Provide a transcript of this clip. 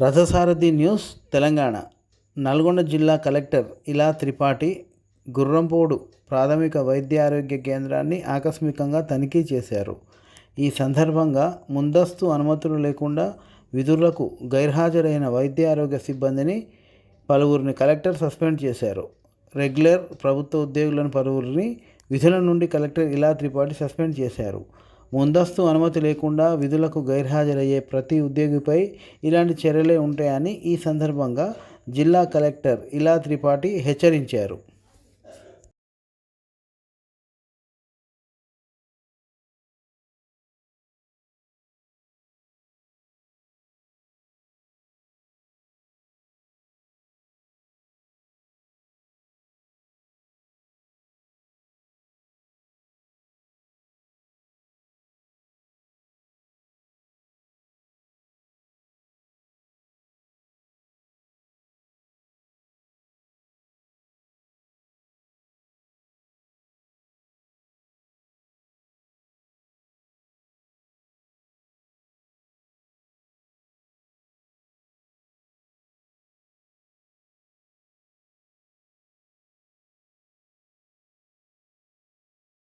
రథసారథి న్యూస్ తెలంగాణ. నల్గొండ జిల్లా కలెక్టర్ ఇలా త్రిపాఠి గుర్రంపోడు ప్రాథమిక వైద్య ఆరోగ్య కేంద్రాన్ని ఆకస్మికంగా తనిఖీ చేశారు. ఈ సందర్భంగా ముందస్తు అనుమతులు లేకుండా విధులకు గైర్హాజరైన వైద్య ఆరోగ్య సిబ్బందిని పలువురిని కలెక్టర్ సస్పెండ్ చేశారు. రెగ్యులర్ ప్రభుత్వ ఉద్యోగులను పలువురిని విధుల నుండి కలెక్టర్ ఇలా త్రిపాఠి సస్పెండ్ చేశారు. ముందస్తు అనుమతి లేకుండా విధులకు గైర్హాజరయ్యే ప్రతి ఉద్యోగిపై ఇలాంటి చర్యలే ఉంటాయని ఈ సందర్భంగా జిల్లా కలెక్టర్ ఇలా త్రిపాఠి హెచ్చరించారు.